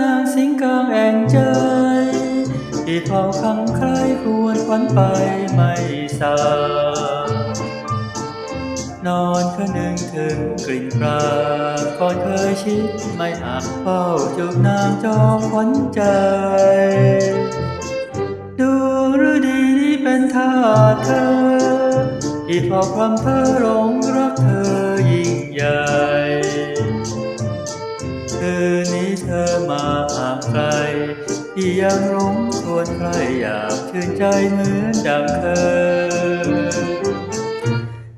นางสิงกลางแองใจที่เท่าคำใครควรควันไปไม่สานอนคืนหนึ่งถึงกลิ่นปลาก่อนเคยชิดไม่อาจเฝ้าจูบนางจองขวัญใจ ดูฤดีนี้เป็นท่าเธอ ที่พอความเธอหลงรักเธอยิ่งใหญ่เธอ เธอมาห่างไกลที่ยังหลงทวนใครอยากชื่นใจเหมือนดังเคย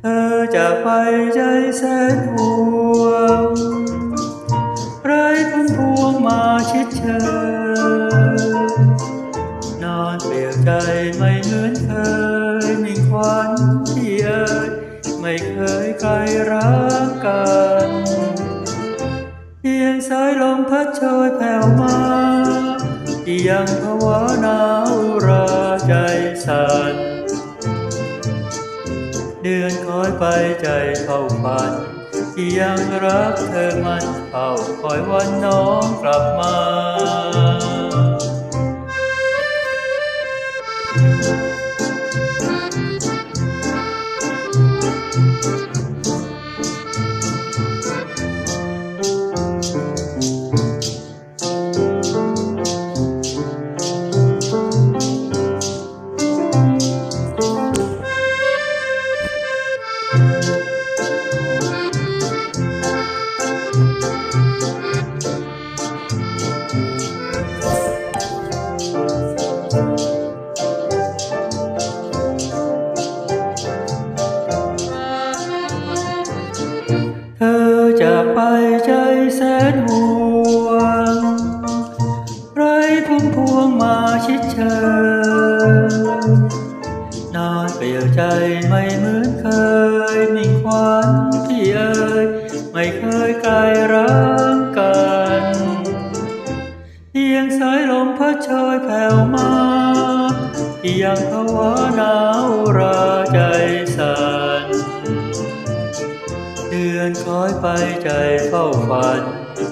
เธอจากไปใจแสนห่วงไรพุ่มพวงมาชิดเชยนอนเปลี่ยวใจไม่เหมือนเคยมีควัน ลมพัดโชยแผ่วมาที่ยังภาวะหนาวราใจสั่นเดือนคอยไปใจเฝ้าฝันที่ยังรักเธอมันเฝ้าคอยวันน้องกลับมา เธอจากไปใจแสนห่วง ไรพุ่มพวงมาชิดเชยนอนเปลี่ยวใจไม่เหมือนเคยมิ่งควันที่เอ่ยไม่เคยไกล ยงสายลมพัดเชยแผ่วมายังภาวะหนาวราใจสั่นเดือนคอยไปใจเฝ้าฝัน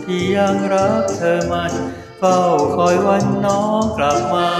ที่ยังรักเธอมัน เฝ้าคอยวันน้องกลับมา